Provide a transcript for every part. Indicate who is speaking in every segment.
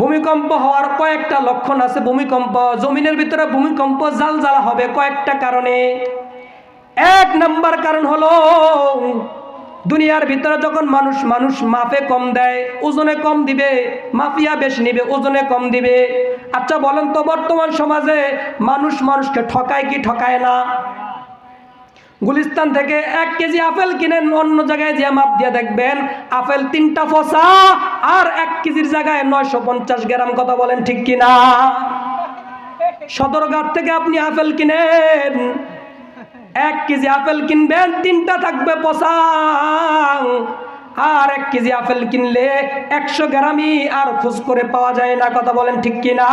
Speaker 1: ভূমিকম্প হওয়ার কয়েকটা লক্ষণ আছে। ভূমিকম্প, জমিনের ভিতরে ভূমিকম্প জাল জ্বালা হবে কয়েকটা কারণে। এক নাম্বার কারণ হলো, দুনিয়ার ভিতরে যখন মানুষ মানুষ মাপে কম দেয়, ওজনে কম দিবে, মাফিয়া বেশি নিবে, ওজনে কম দিবে। আচ্ছা বলেন তো, বর্তমান সমাজে মানুষ মানুষকে ঠকায় কি ঠকায় না? গুলিস্তান থেকে এক কেজি আপেল কিনেন, অন্য জায়গায় যে মাপ দিয়ে দেখবেন, আপেল তিনটা ফসা আর এক কেজির জায়গায় নয়শো পঞ্চাশ গ্রাম, কথা বলেন ঠিক কিনা? সদরঘাট থেকে আপনি আপেল কিনেন, এক কেজি আপেল কিনবেন, তিনটা থাকবে পচা। আর এক কেজি আপেল কিনলে একশো গ্রামই আর খোঁজ করে পাওয়া যায় না, কথা বলেন ঠিক কিনা?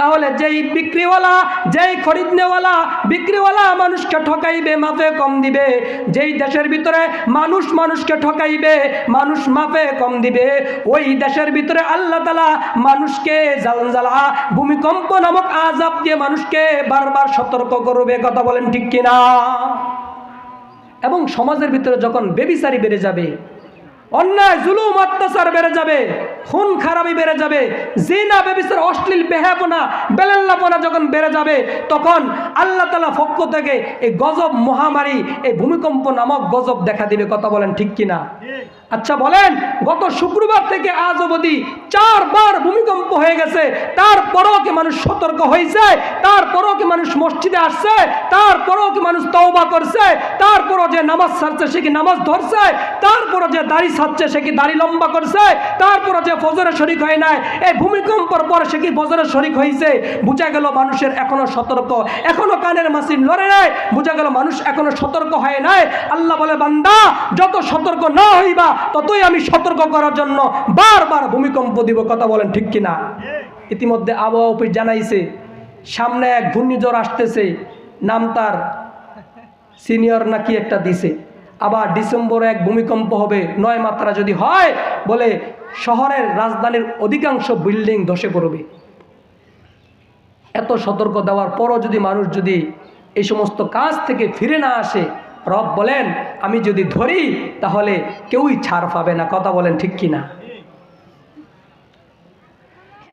Speaker 1: তাহলে যেই বিক্রিওয়ালা, যেই খরিদনেওয়ালা, বিক্রিওয়ালা মানুষকে ঠকাইবে মাপে কম দিবে। যেই দেশের ভিতরে মানুষ মানুষকে ঠকাইবে, মানুষ মাপে কম দিবে, ওই দেশের ভিতরে আল্লাহ তালা মানুষকে জালজালা, ভূমিকম্প নামক আজাব দিয়ে মানুষকে বারবার সতর্ক করবে, কথা বলেন ঠিক কিনা? এবং সমাজের ভিতরে যখন বেবিচারি বেড়ে যাবে অন্যায়, জুলুম, অত্যাচার বেড়ে যাবে, খুন খারাপি বেড়ে যাবে, জিনা বেবিসের অশ্লীল বেহাপনা বেলাল্লাপনা যখন বেড়ে যাবে, তখন আল্লাহ তালা পক্ষ থেকে এই গজব মহামারী, এই ভূমিকম্প নামক গজব দেখা দিবে। কথা বলেন ঠিক কিনা? আচ্ছা বলেন, গত শুক্রবার থেকে আজ অবধি চারবার ভূমিকম্প হয়ে গেছে, তারপরও কি মানুষ সতর্ক হয়েছে, তারপরও কি মানুষ মসজিদে আসছে, তারপরও কি মানুষ তওবা করছে, তারপরও যে নামাজ ছাড়ছে সে কি নামাজ ধরছে, তারপরও যে দাড়ি ছাড়ছে সে কি দাড়ি লম্বা করছে, তারপরও যে ফজরে শরিক হয় নাই, এই ভূমিকম্পর পর সে কি ফজরে শরিক হয়েছে? বুঝা গেল মানুষের এখনও সতর্ক। এখনও কানের মাসির লড়ে নাই, বুঝা গেল মানুষ এখনও সতর্ক হয় নাই। আল্লাহ বলে, বান্দা, যত সতর্ক না হইবা ততই আমি সতর্ক করার জন্য বারবার ভূমিকম্প দিব, কথা বলেন ঠিক কিনা? ইতিমধ্যে আবহাওয়া অফিস জানাইছে, সামনে এক ঘূর্ণিঝড় আসতেছে, নাম তার সিনিয়র নাকি একটা দিছে। আবার ডিসেম্বরে এক ভূমিকম্প হবে, নয় মাত্রা যদি হয়, বলে শহরের রাজধানীর অধিকাংশ বিল্ডিং ধসে পড়বে। এত সতর্ক দেওয়ার পরও যদি মানুষ যদি এই সমস্ত কাজ থেকে ফিরে না আসে রব বলেন আমি যদি ধরি তাহলে কেউই ছাড় পাবে না। কথা বলেন ঠিক কিনা?